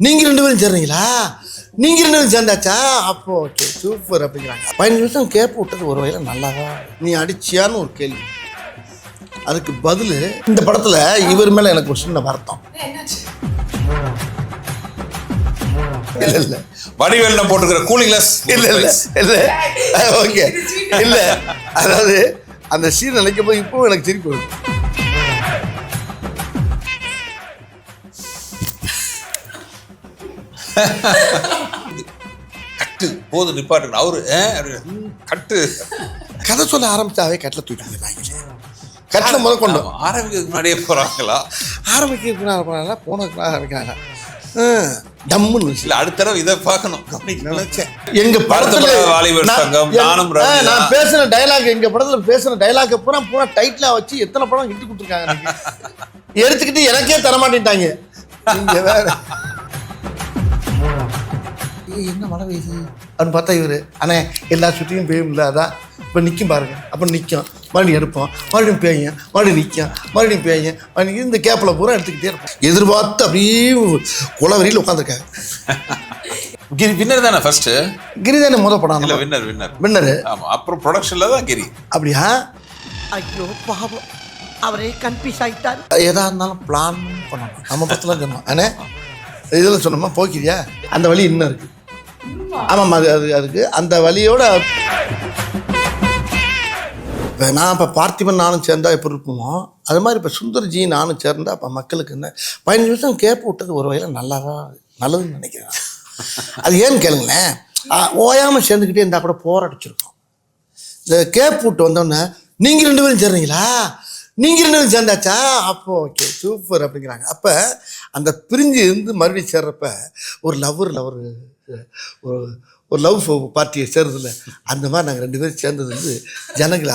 நீங்க ரெண்டு பேரும் சேர்றீங்களா? நீங்க ரெண்டு பேரும் சேர்ந்தாச்சா? அப்போ ஓகே சூப்பர் அப்படிங்கிறாங்க. பதினஞ்சு நிமிஷம் கேப் விட்டது ஒரு வகையில் நல்லாவா நீ அடிச்சியான்னு ஒரு கேள்வி. அதுக்கு பதில் இந்த படத்துல இவர் மேல எனக்கு ஒரு சின்ன வருத்தம். இல்ல இல்ல. வடிவேல்ல போட்டுக்கிற கூலிங் கிளாஸ் இல்ல இல்ல இல்ல. ஓகே இல்ல. அதாவது அந்த சீன் நினைக்கும் போது இப்பவும் எனக்கு சிரிப்பு வருது. கட்டு போது நிப்பாட்டு அவரு கட்டு. கதை சொல்ல ஆரம்பிச்சாவே கட்டில் தூக்கி போயிடுறாங்களே கட்டில் முதல் கொண்டு ஆரம்பிக்கிறதுக்கு முன்னாடியே போறாங்களா? ஆரம்பிக்கிறதுக்கு ஆரம்பிக்கிறாங்களா போனதுக்கு ஆரம்பிக்கிறாங்க. டம்முன்னு. இல்ல அடுத்த தடவை இதை பார்க்கணும். நினைச்சேன். எங்க படத்துல வாலிபர் சங்கம், நானும் நான். பேசின டயலாக் எங்க படத்துல பேசின டயலாக் பூரா பூரா டைட்டிலா வச்சு எத்தனை படம் இட்டு கொடுத்துருக்காங்க எனக்கு. எடுத்துக்கிட்டு எனக்கே தர மாட்டேன்ட்டாங்க நீங்க வேற. ஏய், என்ன மழை பெய்யுது? அப்படின்னு பார்த்தா இவரு. அண்ணே எல்லா சுற்றியும் பெய்யும் இல்லை அதான் இப்போ நிற்கும் பாருங்க. அப்புறம் நிற்கும் மறுபடியும் எடுப்போம். மறுபடியும் பேயும் மறுபடியும் நிற்கும் மறுபடியும் பேயும் மறுபடியும் இந்த கேப்பில் பூரா எடுத்துக்கிட்டே இருப்போம். எதிர்பார்த்து அப்படியே குளவரியில் உட்காந்துருக்காங்க கிரி வின்னர் தானே ஃபர்ஸ்ட் கிரிதானே முத படம்? இல்ல வின்னர் வின்னர் வின்னரு ஆமா அப்புறம் ப்ரொடக்ஷன்ல தான் கிரி. அப்படியா? ஐயோ பாவம். அவரே கன்ஃபியூஸ் ஆயிட்டார். எதா இருந்தாலும் பிளான் பண்ணணும். நம்ம பத்திலாம் சொன்னோம் அண்ணே இதில் சொன்னோமா போக்கிறியா அந்த வழி இன்னும் இருக்கு. ஆமாம் அது அது அதுக்கு அந்த வழியோட இப்போ நான் இப்போ பார்த்திபன் நானும் சேர்ந்தா எப்படி இருக்குமோ அது மாதிரி இப்போ சுந்தர்ஜி நானும் சேர்ந்தால் இப்போ மக்களுக்கு என்ன பதினஞ்சு நிமிஷம் கேப் விட்டது ஒரு வகையில் தான் நல்லதுன்னு நினைக்கிறேன். அது ஏன்னு கேளுங்களேன் ஓயாமல் சேர்ந்துக்கிட்டே இருந்தால் கூட போராடிச்சிருக்கோம் இந்த கேப் விட்டு வந்தோடனே நீங்கள் ரெண்டு பேரும் சேர்றீங்களா? நீங்கள் ரெண்டு பேரும் சேர்ந்தாச்சா? அப்போ ஓகே சூப்பர் அப்படிங்கிறாங்க. அப்போ அந்த பிரிஞ்சு இருந்து மறுபடியும் சேர்றப்ப ஒரு லவ்வர் லவ்வர் ஒரு ஒரு லவ் பார்ட்டியை சேர்றதில்ல அந்த மாதிரி நாங்கள் ரெண்டு பேரும் சேர்ந்தது வந்து ஜனங்கள்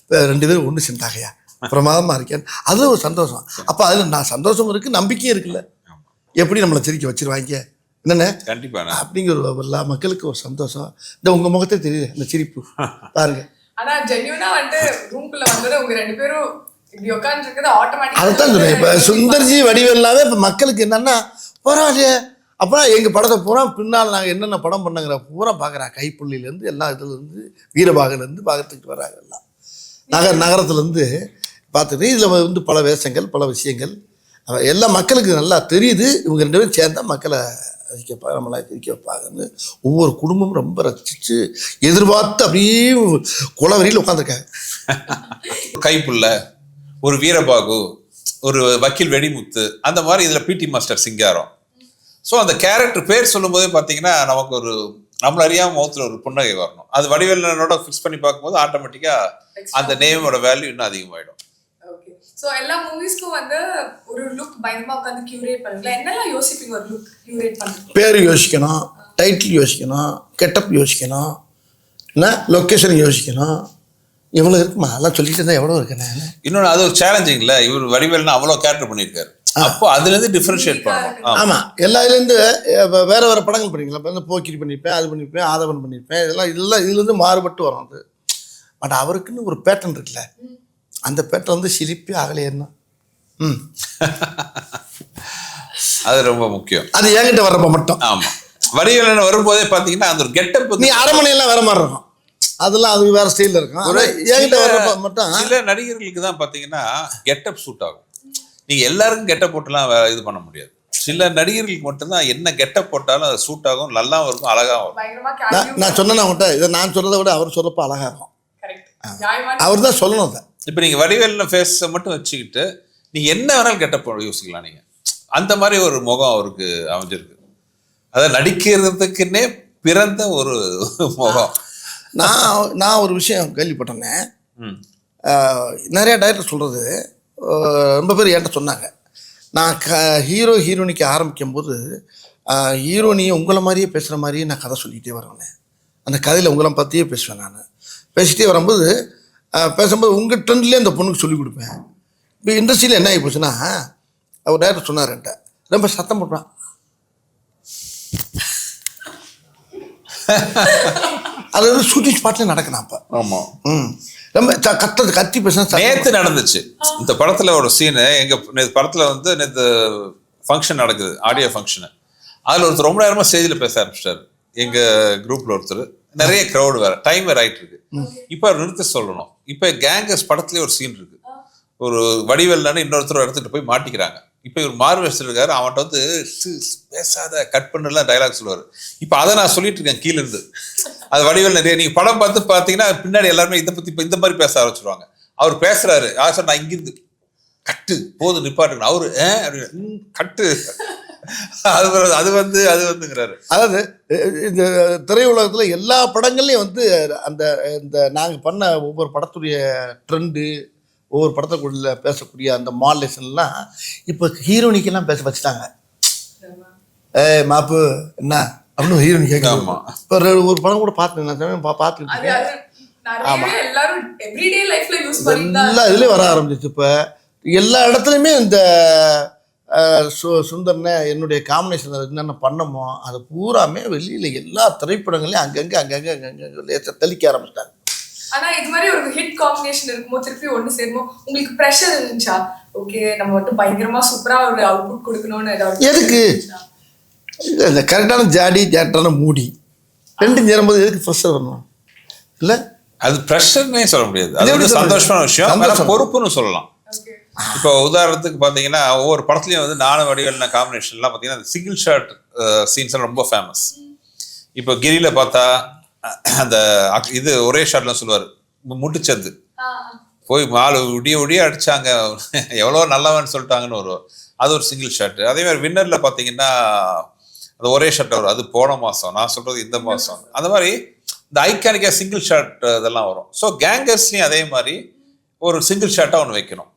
இப்ப ரெண்டு பேரும் ஒன்று சேர்ந்தாகையா பிரமாதமாக இருக்கேன். அதில் ஒரு சந்தோஷம். அப்போ அதில் நான் சந்தோஷம் இருக்குது நம்பிக்கையும் இருக்குல்ல. எப்படி நம்மளை சிரிக்க வச்சிருவாங்க? என்னென்ன கண்டிப்பா அப்படிங்கிற ஒரு எல்லா மக்களுக்கு ஒரு சந்தோஷம். இந்த உங்க முகத்தே தெரியுது இந்த சிரிப்பு. பாருங்க. ஆனா ஜென்யூனா வந்துட்டு ரூம்குள்ள வந்தது உங்க ரெண்டு பேரும் இப்படி உட்கார்ந்து இருக்கிறது அதைத்தான் சொல்றேன். இப்போ சுந்தர்ஜி வடிவேல்லாவே இப்போ மக்களுக்கு என்னன்னா பரவாயில்லையே. அப்போ எங்கள் படத்தை பூரா பின்னால் நாங்கள் என்னென்ன படம் பண்ணுங்கிற பூரா பார்க்குறா கைப்புள்ளிலேருந்து எல்லா இதுலேருந்து வீரபாகலேருந்து பார்க்கறதுக்கு வராங்க எல்லாம். நகர் நகரத்துலேருந்து பார்த்துட்டு இதில் வந்து பல வேஷங்கள் பல விஷயங்கள். எல்லா மக்களுக்கு நல்லா தெரியுது. இவங்க ரெண்டு பேரும் சேர்ந்தா மக்களை ரசிக்கப்பா நம்மளை சிரிக்க வைப்பாங்கன்னு ஒவ்வொரு குடும்பமும் ரொம்ப ரசிச்சு எதிர்பார்த்து அப்படியே குளவரியில் உட்காந்துருக்காங்க கைப்புள்ள ஒரு வீரபாகு ஒரு வக்கீல் வெடிமுத்து அந்த மாதிரி இதில் பிடி மாஸ்டர் சிங்காரம். ஸோ அந்த கேரக்டர் பேர் சொல்லும்போதே பார்த்தீங்கன்னா நமக்கு ஒரு நம்மள அறியாம முகத்துல ஒரு புன்னகை வரணும். அது வடிவேலனோட ஃபிக்ஸ் பண்ணி பார்க்கும்போது ஆட்டோமேட்டிக்கா அந்த நேமோட வேல்யூ இன்னும் அதிகமாயிடும். ஓகே சோ எல்லா மூவிஸ்க்கும் வந்து ஒரு லுக் பயங்கரமா உட்கார்ந்து கியூரேட் பண்ணுவீங்களா? என்னெல்லாம் யோசிப்பீங்க ஒரு லுக் கியூரேட் பண்ணுறது பேர் யோசிக்கணும் டைட்டில் யோசிக்கணும் கெட்டப் யோசிக்கணும் என்ன லொக்கேஷன் யோசிக்கணும். எவ்வளோ இருக்குமா? அதெல்லாம் சொல்லிட்டு இருந்தால் எவ்வளோ இருக்கு? நான் இன்னொன்று அது ஒரு சேலஞ்சிங்ல இவர் வடிவேல்னா அவ்வளோ கேரக்டர் பண்ணியிருக்காரு. அப்போ அதுல இருந்து டிஃபரன்ஷியேட் பண்ணணும். ஆமா. ஆமாம் எல்லா இதுலேருந்து வேற வேற படங்கள் பண்ணிக்கலாம். இப்போ வந்து போக்கிரி பண்ணியிருப்பேன் அது பண்ணியிருப்பேன் ஆதவன் பண்ணியிருப்பேன். இதெல்லாம் இதெல்லாம் இதுலேருந்து மாறுபட்டு வரும் அது. பட் அவருக்குன்னு ஒரு பேட்டர்ன் இருக்குல்ல. அந்த பேட்டர்ன் வந்து சிரிப்பே ஆகலையேன்னா ம். அது ரொம்ப முக்கியம். அது என்கிட்ட வர்றப்ப மட்டும். ஆமா. வடிவேலன் வரும்போதே பார்த்தீங்கன்னா அந்த ஒரு கெட்டப் நீ அரமனையெல்லாம் வேற மாதிரி இருக்கும். அதெல்லாம் அது வேற ஸ்டைலில் இருக்கும். என்கிட்ட வர்றப்ப மட்டும் சில நடிகர்களுக்கு தான் பாத்தீங்கன்னா கெட்டப் சூட் ஆகும். நீங்க எல்லாருக்கும் கெட்டப் போட்டுலாம் இது பண்ண முடியாது. சில நடிகர்களுக்கு மட்டும்தான் என்ன கெட்டப் போட்டாலும் அது சூட் ஆகும் நல்லாவும் இருக்கும் பயங்கரமா நான் நான் சொன்னேன் அவங்ககிட்ட இதை நான் சொல்றதை விட அவர் சொல்றப்ப அழகா இருக்கும். அவர் தான் சொல்லணும் அதை. இப்போ நீங்க வடிவேலின ஃபேஸை மட்டும் வச்சுக்கிட்டு நீங்க என்ன வேணாலும் கெட்டப் போட யோசிக்கலாம் நீங்க. அந்த மாதிரி ஒரு முகம் அவருக்கு அமைஞ்சிருக்கு. அதை நடிக்கிறதுக்குன்னே பிறந்த ஒரு முகம். நான் நான் ஒரு விஷயம் கேள்விப்பட்டேனே. ம். ஆஹ், நிறைய டைரக்டர் சொல்கிறது ரொம்ப பேர் என்கிட்ட சொன்னாங்க. நான் க ஹீரோ ஹீரோனிக்கு ஆரம்பிக்கும் போது ஹீரோனியை உங்களை மாதிரியே பேசுகிற மாதிரியே நான் கதை சொல்லிகிட்டே வருவேன். அந்த கதையில் உங்களை பற்றியே பேசுவேன் நான். பேசிட்டே வரும்போது பேசும்போது உங்கள் ட்ரெண்ட்லேயே அந்த பொண்ணுக்கு சொல்லிக் கொடுப்பேன். இப்போ இண்டஸ்ட்ரியில் என்ன ஆகி போச்சுன்னா அவர் டைரக்டர் சொன்னார் என்கிட்ட. ரொம்ப சத்தம் போடுறான் அது வந்து ஷூட்டிங் ஸ்பாட்லேயே நடக்கணும் அப்போ. ஆமா. ம். ரொம்ப த- கத்துறது கத்தி பேசுனா நேத்து நடந்துச்சு. இந்த படத்துல ஒரு சீனு எங்க நேத்து படத்துல வந்து நேத்து ஃபங்க்ஷன் நடக்குது ஆடியோ ஃபங்க்ஷனு அதுல ஒருத்தர் ரொம்ப நேரமா ஸ்டேஜ்ல பேச ஆரம்பிச்சிட்டாரு. எங்க குரூப்ல ஒருத்தர். நிறைய crowd வேற. டைம் வேற ஆயிட்டு இருக்கு. இப்ப அவர் நிறுத்த சொல்லணும். இப்ப கேங்கஸ் படத்துலயே ஒரு சீன் இருக்கு. ஒரு வடிவேல்னு இன்னொருத்தர் எடுத்துட்டு போய் மாட்டிக்கிறாங்க. இப்போ இவர் மார்வெஸ்டர் இருக்காரு. அவன்கிட்ட வந்து பேசாத கட் பண்ணலாம் டைலாக் சொல்லுவார். இப்போ அதை நான் சொல்லிட்டு இருக்கேன் கீழேருந்து அது வடிவில் நிறைய நீங்கள் படம் பார்த்து பார்த்தீங்கன்னா பின்னாடி எல்லாருமே இதை பற்றி இப்போ இந்த மாதிரி பேச ஆரம்பிச்சிருவாங்க. அவர் பேசுறாரு. யார் சார் நான் இங்கிருந்து கட்டு போதும் நிப்பாட்டு. அவரு அப்படின்னு, "ம், கட்டு. அது அது வந்து அது வந்துங்கிறாரு. அதாவது இந்த திரையுலகத்தில் எல்லா படங்கள்லையும் வந்து அந்த இந்த நாங்கள் பண்ண ஒவ்வொரு படத்துடைய ட்ரெண்டு ஒவ்வொரு படத்துக்குள்ள பேசக்கூடிய அந்த மாடலேஷன்லாம் இப்போ ஹீரோனிக்கெல்லாம் பேச வச்சுட்டாங்க. ஏய் மாப்பு என்ன? அப்படின்னு ஹீரோனி. கேட்கலாம் இப்போ ஒரு படம் கூட பார்த்தேன் நான் சமயம் பா- பார்த்துக்கிட்டு அது இருக்கேன். அது நிறையவே எல்லாரும் எவ்ரிடே லைஃப்ல யூஸ் பண்ணிட்டு எல்லா இதுலேயும் வர ஆரம்பிச்சிச்சு இப்போ. எல்லா இடத்துலையுமே இந்த சு சுந்தர்னே என்னுடைய காம்பினேஷன் என்னென்ன பண்ணமோ அது பூராமே வெளியில் எல்லா திரைப்படங்களையும் அங்கங்கே அங்கங்கே அங்கங்கே தெளிக்க ஆரம்பிச்சிட்டாங்க. ஆனா இது மாதிரி ஒரு ஹிட் காம்பினேஷன் இருக்கும்போது திருப்பி ஒண்ணு சேருமோ உங்களுக்கு ப்ரெஷர் இருந்துச்சா? ஓகே நம்ம மட்டும் பயங்கரமா சூப்பரா ஒரு அவுட்புட் கொடுக்கணும்னு ஏதாவது எதுக்கு? இந்த கரெக்டான ஜாடி ஜாட்டான மூடி. ரெண்டும் சேரும்போது எதுக்கு ப்ரெஷர் வரணும்? இல்லை? அது ப்ரெஷர்னே சொல்ல முடியாது. அது சொல்றது? சந்தோஷமான விஷயம். பொறுப்புன்னு சொல்லலாம். இப்போ உதாரணத்துக்கு பார்த்தீங்கன்னா ஒவ்வொரு படத்துலையும் வந்து நானும் வடிவேலின காம்பினேஷன்லாம் பார்த்தீங்கன்னா அந்த சிங்கிள் ஷாட் சீன்ஸ் எல்லாம் ரொம்ப ஃபேமஸ் இப்போ கிரியில பார்த்தா அந்த இது ஒரே ஷாட்லாம் சொல்லுவார். முட்டுச்சந்து. போய் மாலு விடிய விடிய அடிச்சாங்க. எவ்வளோ நல்லவன் சொல்லிட்டாங்கன்னு வரும் அது ஒரு சிங்கிள் ஷாட் அதே மாதிரி வின்னர்ல பார்த்தீங்கன்னா அது ஒரே ஷாட் வரும் அது போன மாசம். நான் சொல்றது இந்த மாசம். அந்த மாதிரி இந்த ஐக்கானிக்கா சிங்கிள் ஷாட் இதெல்லாம் வரும். ஸோ கேங்கர்ஸ்லையும் அதே மாதிரி ஒரு சிங்கிள் ஷாட்டாக ஒன்று வைக்கணும்.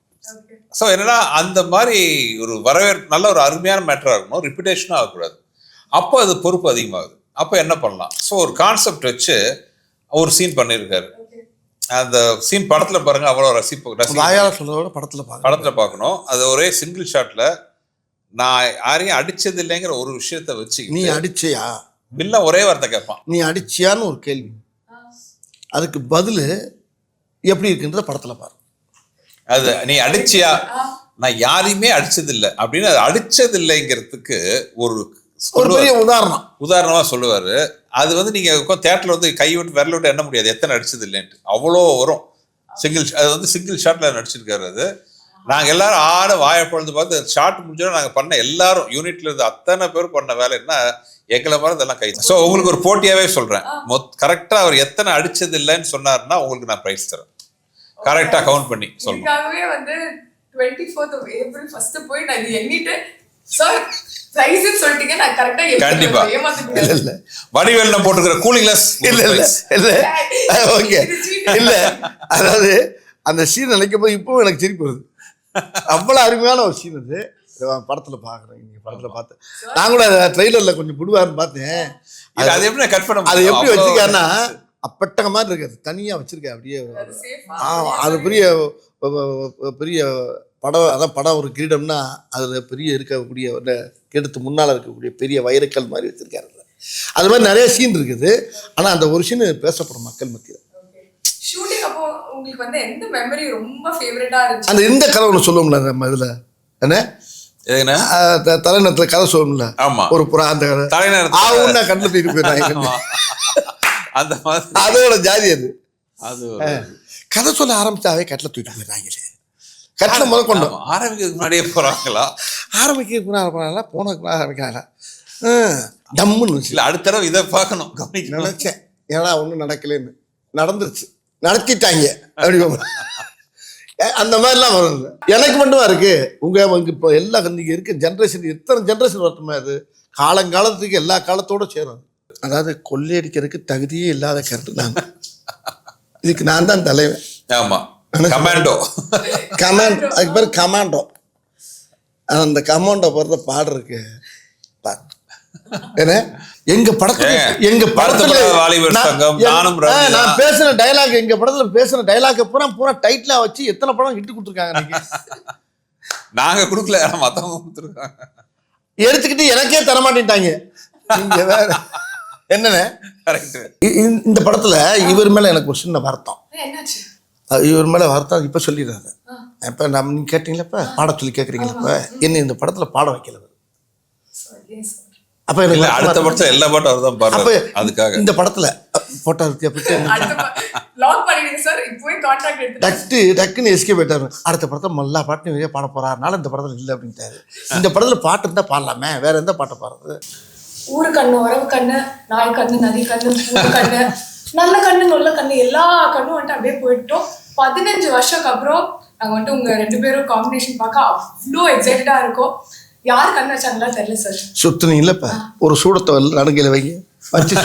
ஸோ என்னன்னா அந்த மாதிரி ஒரு வரவேற்பு நல்ல ஒரு அருமையான மேட்டராக இருக்கணும். ரிப்பிட்டேஷனும் ஆகக்கூடாது. அப்போ அது பொறுப்பு அதிகமாகுது. அப்போ என்ன பண்ணலாம்? ஸோ ஒரு கான்செப்ட் வச்சு ஒரு சீன் பண்ணியிருக்காரு. அந்த சீன் படத்தில் பாருங்க அவ்வளோ ரசிப்பு ரசி வாயால் சொல்றத விட படத்தில் படத்தில் பார்க்கணும். அது ஒரே சிங்கிள் ஷாட்ல நான் யாரையும் அடிச்சது இல்லைங்கிற ஒரு விஷயத்த வச்சு நீ அடிச்சியா? வில்ல ஒரே வார்த்தை கேட்பான். நீ அடிச்சியான்னு ஒரு கேள்வி. அதுக்கு பதில் எப்படி இருக்குன்றத படத்தில் பாரு. அது நீ அடிச்சியா? நான் யாரையுமே அடிச்சது இல்லை அப்படின்னு அது அடிச்சது இல்லைங்கிறதுக்கு ஒரு ஒரு பெரிய உதாரணம். உதாரணமா சொல்லுவாரு. அது வந்து நீங்க தேட்டர்ல வந்து கை விட்டு விரல விட்டு எண்ண முடியாது. எத்தனை அடிச்சது இல்லைன்ட்டு. அவ்வளோ வரும். சிங்கிள் அது வந்து சிங்கிள் ஷாட்ல நடிச்சிருக்காரு அது. நாங்க எல்லாரும் ஆட வாயை பொழுது பார்த்து ஷார்ட் முடிஞ்சோம் நாங்க பண்ண எல்லாரும் யூனிட்ல இருந்து அத்தனை பேர் பண்ண வேலை என்ன? எங்களை மாதிரி இதெல்லாம் கை ஸோ உங்களுக்கு ஒரு போட்டியாவே சொல்றேன். மொத் கரெக்டா அவர் எத்தனை அடிச்சது இல்லைன்னு சொன்னாருன்னா உங்களுக்கு நான் பிரைஸ் தரேன். கரெக்டா கவுண்ட் பண்ணி இதுக்காகவே வந்து டுவெண்ட்டி ஃபோர்த் ஏப்ரல் ஃபர்ஸ்ட் போய் நான் எண்ணிட்டு சார் பிரைஸ் சொல்லிட்டீங்க நான் கரெக்டா கண்டிப்பா. ஏமாத்துக்கிறேன் இல்லை வடிவேல் போட்டுக்கிற கூலிங் கிளாஸ் இல்லை இல்லை. இல்லை. ஓகே இல்லை. அதாவது அந்த சீன் நினைக்கும் போது இப்பவும் எனக்கு சிரிப்பு வருது. அவ்வளோ அருமையான ஒரு சீன் அது. படத்தில் பார்க்குறேன். நீங்கள் படத்தில் பார்த்தேன் நான் கூட ட்ரெய்லரில் கொஞ்சம் புடுவாருன்னு பார்த்தேன். அது எப்படி கட் பண்ண அது? எப்படி வச்சிருக்காருன்னா அப்பட்டக மாதிரி இருக்கு அது தனியாக வச்சிருக்கேன் அப்படியே அது பெரிய பெரிய படம் அதான் படம் ஒரு கிரீடம்னா அதில் பெரிய இருக்கக்கூடிய ஒரு கிரீடத்து முன்னால் இருக்கக்கூடிய பெரிய வைரக்கல் மாதிரி வச்சிருக்காரு. அது மாதிரி நிறைய சீன் இருக்குது. ஆனால் அந்த ஒரு சீன் பேசப்படும் மக்கள் மத்தியில். ஷூட்டிங் அப்போ உங்களுக்கு வந்து எந்த மெமரி ரொம்ப ஃபேவரட்டா இருந்துச்சு? அந்த இந்த கதை ஒன்று சொல்லுவோம்ல நம்ம இதில். என்ன? தலைநகரத்தில் கதை சொல்லுவோம்ல. ஆமா. ஒரு புறா அந்த கதை. தலைநகரத்துல- ஆவுன்னா கண்ணில் போயிடுறாங்க. அந்த அதோட ஜாதி அது. அது கதை சொல்ல ஆரம்பிச்சாவே கட்டில் தூக்கிட்டு போயிடுறாங்களே கட்டில் முதல் கொண்டோம் ஆமா, ஆரம்பிக்கிறதுக்கு முன்னாடியே போறாங்களா? ஆரம்பிக்க கூட ஆரம்பிக்கிறாங்களா போன கூட ஆரம்பிக்கிறாங்களா? டம்முன்னு. இல்ல அடுத்த தடவை இதை பார்க்கணும் நினைச்சேன். ஏன்னா ஒன்றும் நடக்கலைன்னு. நடந்துருச்சு. நடத்திட்டாங்க. அப்படி அந்த மாதிரிலாம் வருது. எனக்கு மட்டுமா இருக்கு? உங்க இப்போ எல்லா இங்க இருக்க ஜென்ரேஷன் எத்தனை ஜென்ரேஷன் வரட்டுமே அது? காலங்காலத்துக்கு எல்லா காலத்தோட சேரும். அதாவது கொள்ளையடிக்கிறதுக்கு தகுதியே இல்லாத கருத்து நான் இதுக்கு நான் தான் தலைவன். ஆமா. கமாண்டோ கமாண்ட் அதுக்கு பேர் கமாண்டோ அந்த கமாண்டோ போடுற பாடு இருக்கு. என்ன? எங்க படத்துல எங்க படத்துல நானும். நான் பேசின டைலாக் எங்க படத்துல பேசின டைலாக் பூரா பூரா டைட்டிலா வச்சு எத்தனை படம் இட்டு கொடுத்துருக்காங்க நாங்க கொடுக்கல மத்தவங்க கொடுத்துருக்காங்க. எடுத்துக்கிட்டு எனக்கே தர மாட்டேன்ட்டாங்க. நீங்க வேற. இ- இந்த படத்துல இவர் மேல எனக்கு ஒரு சின்ன வருத்தம். இவர் மேல வருத்தம் இப்ப சொல்லிடுறாரு. இப்ப நம்ம நீங்க கேட்டீங்களா இப்ப? பாட சொல்லி கேக்குறீங்களா இப்ப? என்ன இந்த படத்துல பாட வைக்கல. அப்போ எனக்கு அடுத்த. படத்துல எல்லா பாட்டும் அவர் தான் அப்ப பாடுறாரு அதுக்காக. இந்த படத்துல போட்டோ இருக்கு அப்படி அடுத்த லாக் பண்ணிடுங்க சார் இப்போவே கான்ட்ராக்ட் எடுத்து டக்கு டக்குன்னு எஸ்கே போயிட்டாரு அடுத்த படத்துல எல்லா பாட்டும் வெளியே பாட போறாருனால இந்த படத்துல இல்லை அப்படின்ட்டாரு. இந்த படத்துல பாட்டு இருந்தா பாடலாமே வேற எந்த பாட்டை பாடுறது? ஊரு கண்ணு உறவு கண்ணு நாய் கண்ணு நதி கண்ணு கண்ணு நல்ல கண்ணு நல்ல கண்ணு எல்லா கண்ணும் வந்துட்டு அப்படியே போயிட்டோம். பதினஞ்சு வருஷத்துக்கு அப்புறம் நாங்க வந்துட்டு உங்க ரெண்டு பேரும் காம்பினேஷன் பார்க்க அவ்வளோ எக்ஸைட்டடா இருக்கோம். யார் கண்ணு வச்சாங்களா தெரியல சார் சுத்துனீங்கல்ல இப்ப? ஒரு சூடத்தை நடுங்கையில வைங்க. வச்சு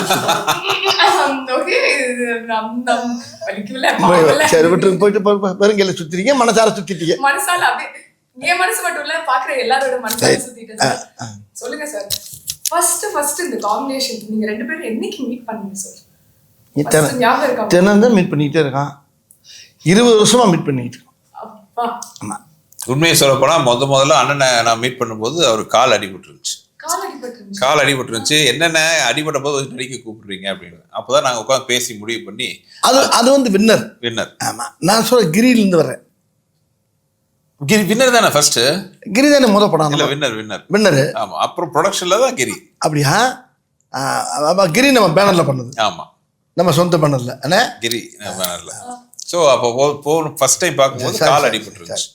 சரி விட்டு போயிட்டு பெருங்கையில சுத்திட்டீங்க மனசார சுத்திட்டீங்க. மனசால அப்படியே என் மனசு மட்டும் இல்ல பாக்குற எல்லாரோட மனசால சுத்திட்டு சார் சொல்லுங்க சார் ஃபர்ஸ்ட் ஃபர்ஸ்ட் இந்த காம்பினேஷன் நீங்க ரெண்டு பேரும் என்னைக்கு மீட் பண்ணீங்க சார் தினம் தான் மீட் பண்ணிக்கிட்டே இருக்கான். இருபது வருஷமா மீட் பண்ணிக்கிட்டு இருக்கோம். அப்பா. ஆமா. உண்மையை சொல்ல போனா முத முதல்ல அண்ணனை நான் மீட் பண்ணும்போது அவர் கால் அடிபட்டுருந்துச்சு. கால் அடிபட்டு கால் அடிபட்டுருந்துச்சு. என்னென்ன அடிபட்ட போது நடிக்க கூப்பிடுறீங்க அப்படின்னு. அப்பதான் நாங்க உட்காந்து பேசி முடிவு பண்ணி அது அது வந்து வின்னர் வின்னர் ஆமா. நான் சொல்ற கிரியிலேருந்து வர்றேன். கிரி வின்னர் தானே ஃபர்ஸ்ட் கிரி தானே முத படம்? இல்ல வின்னர் வின்னர் வின்னரு ஆமா. அப்புறம் ப்ரொடக்ஷன்ல தான் கிரி. அப்படியா? ஆ, ஆமா, கிரி நம்ம பேனர்ல பண்ணது. ஆமா. நம்ம சொந்த பேனர்ல அண்ணே? கிரி பேனர்ல ஸோ அப்போ போ போகணும் ஃபர்ஸ்ட் டைம் பார்க்கும்போது கால் சரி, அடிபட்டுருந்துச்சு.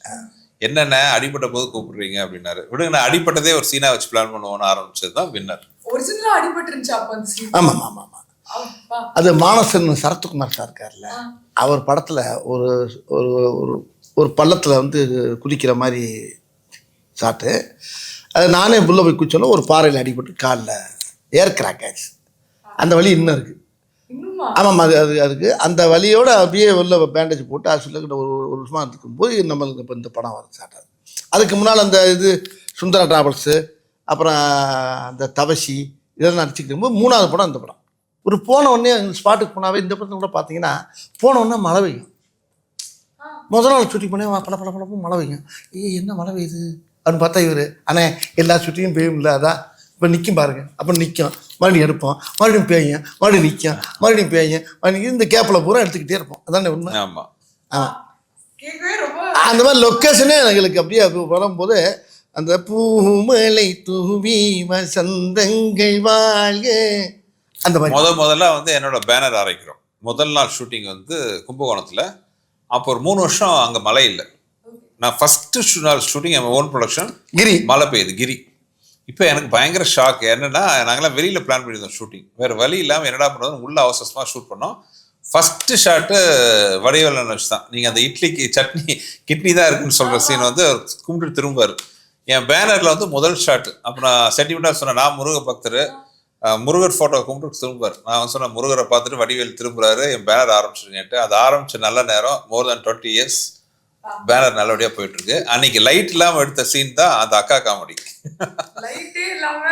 என்னென்ன அடிபட்ட போது கூப்பிடுறீங்க அப்படின்னாரு. விடுங்க நான் அடிப்பட்டதே ஒரு சீனா வச்சு பிளான் பண்ணுவோம்னு ஆரம்பிச்சது தான் வின்னர் ஒரிஜினலா அடிபட்டு இருந்துச்சு அப்போ அந்த scene. ஆமா ஆமா ஆமா அப்பா. அது மானசன் சரத்குமார் சார் இருக்கார்ல அவர் படத்துல ஒரு ஒரு ஒரு ஒரு பள்ளத்துல வந்து குதிக்கிற மாதிரி சாட்டு அது நானே புள்ள போய் குச்சோன்னா ஒரு பாறையில் அடிபட்டு காலில் ஏர் கிராக் ஆச்சு அந்த வலி இன்னும் இருக்கு. இன்னுமா ஆமாம் அது அது அதுக்கு அந்த வலியோட அப்படியே உள்ள பேண்டேஜ் போட்டு ஹாஸ்பிட்டலுக்கு ஒரு ஒரு வருஷமாக இருக்கும்போது நம்மளுக்கு இப்போ இந்த படம் வர ஸ்டார்ட் ஆகுது அதுக்கு முன்னால் அந்த இது சுந்தரா டிராவல்ஸு அப்புறம் அந்த தவசி இதெல்லாம் நடிச்சுக்கிட்டு போது மூணாவது படம் இந்த படம். ஒரு போன உடனே ஸ்பாட்டுக்கு போனாவே இந்த படத்தில் கூட பார்த்தீங்கன்னா போன உடனே மழை பெய்யும். முதல் நாள் ஷூட்டிங் பண்ணி பல பல பழப்பும் மழை பெய்யும். ஏய் என்ன மழை பெய்யுது? அப்படின்னு பார்த்தா இவர் அண்ணே எல்லா ஷூட்டிங்கும் பெய்யும்ல அதான். இப்போ நிற்கும் பாருங்க. அப்புறம் நிற்கும் மறுபடியும் எடுப்போம். மறுபடியும் பேயும். மறுபடியும் நிற்கும் மறுபடியும் பேயும். மறுபடியும் இந்த கேப்பில் பூரா எடுத்துக்கிட்டே இருப்போம். அதானே உண்மை? ஆமா. ஆமாம் ரொம்ப அந்த மாதிரி லொக்கேஷனே எங்களுக்கு அப்படியே அப்படி வரும்போது அந்த பூமலை தூவி வசந்தங்கள் வாழ்க. அந்த மாதிரி. முத முதல்ல வந்து என்னோட பேனர் அரைக்கிறோம். முதல் நாள் ஷூட்டிங் வந்து கும்பகோணத்துல. அப்போ ஒரு மூணு வருஷம் அங்க மழை இல்லை. நான் ஃபர்ஸ்ட் நாள் ஷூட்டிங் என் ஓன் ப்ரொடக்ஷன் கிரி. மழை பெய்யுது. கிரி. இப்போ எனக்கு பயங்கர ஷாக் என்னென்னா நாங்களாம் வெளியில் பிளான் பண்ணியிருந்தோம் ஷூட்டிங் வேறு வழி இல்லாமல் என்னடா பண்ணுறது உள்ள அவசரமாக ஷூட் பண்ணோம். ஃபஸ்ட்டு ஷாட்டு வடிவேலன் வச்சு தான். நீங்கள் அந்த இட்லிக்கு சட்னி கிட்னி தான் இருக்குன்னு சொல்கிற சீன் வந்து அவர் கும்பிட்டு திரும்புவார். என் பேனரில் வந்து முதல் ஷாட்டு அப்போ நான் சென்டிமெண்ட்டாக சொன்னேன் நான் முருக பக்தர். முருகர் ஃபோட்டோ கும்பிட்டு திரும்புவார். நான் வந்து சொன்னேன் முருகரை பார்த்துட்டு வடிவேல் திரும்புகிறாரு என் பேனர் ஆரம்பிச்சிருங்கன்ட்டு அது ஆரம்பித்த நல்ல நேரம் more than twenty years banner நல்லபடியாக போயிட்டு இருக்கு அன்னைக்கு லைட் இல்லாமல் எடுத்த சீன் தான் அந்த அக்கா காமெடி லைட்டே இல்லாம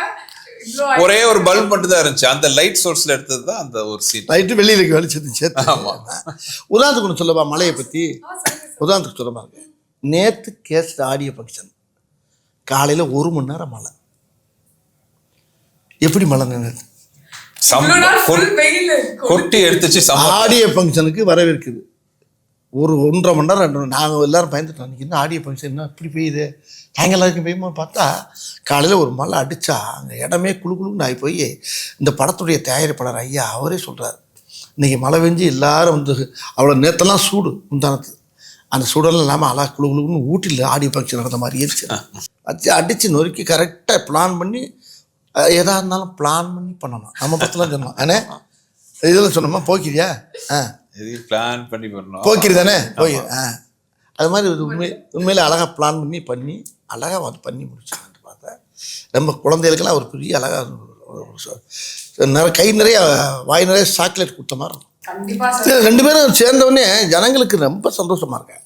ஒரே ஒரு பல்ப் மட்டும் தான் இருந்துச்சு. அந்த லைட் சோர்ஸ்ல எடுத்தது தான் அந்த ஒரு சீன் நைட்டு வெளியில் வெளிச்சது சேர்த்து ஆமா. உதாரணத்துக்கு ஒன்று சொல்லவா? மலையை சார். உதாரணத்துக்கு சொல்ல பாருங்க. நேற்று கேஸ்ட் ஆடியோ ஃபங்க்ஷன் காலையில் ஒரு மணி நேரம் மழை. எப்படி மழை நின்னுது? சம் இவ்வளோ நாள் கொ- full வெயில் கொட்டி எடுத்துச்சு ஆடியோ ஃபங்க்ஷனுக்கு வரவேற்குது. ஒரு ஒன்றரை மணி நேரம் ரெண்டு நாங்கள் எல்லாரும் பயந்துட்டோம். அன்றைக்கி என்ன ஆடியோ ஃபங்க்ஷன் என்ன இப்படி பெய்யுது? நாங்கள் எல்லாருக்கும் பெய்யுமா பார்த்தா காலையில் ஒரு மழை அடித்தா அங்கே இடமே குளு குளுன்னு ஆகி போய் இந்த படத்துடைய தயாரிப்பாளர் ஐயா அவரே சொல்கிறார் இன்றைக்கி மழை பெஞ்சு எல்லாரும் வந்து அவ்வளோ நேத்தெல்லாம் சூடு முந்தானத்து. அந்த சூடெல்லாம் இல்லாமல் அழகா குளு குளுன்னு ஊட்டியில் ஆடியோ ஃபங்க்ஷன் நடந்த மாதிரி இருந்துச்சு. வச்சு அடித்து நொறுக்கி கரெக்டாக பிளான் பண்ணி அஹ், எதா இருந்தாலும் பிளான் பண்ணி பண்ணணும். நம்ம பத்தலாம் சொன்னோம். அண்ணே இதில் சொன்னோமா? போக்கிறியா ஆ. எதையும் பிளான் பண்ணி பண்ணோம் போக்கிரி தானே போய் ஆ. அது மாதிரி ஒரு உண்மை உண்மையில அழகாக பிளான் பண்ணி பண்ணி அழகாக வந்து பண்ணி முடிச்சாங்கன்னு பார்த்தேன் நம்ம குழந்தைகளுக்கெல்லாம் ஒரு பெரிய அழகாக நிறைய கை நிறைய வாய் நிறைய சாக்லேட் கொடுத்த மாதிரி இருக்கும். கண்டிப்பா சார். சரி, ரெண்டு பேரும் சேர்ந்த உடனே ஜனங்களுக்கு ரொம்ப சந்தோஷமா இருக்கேன்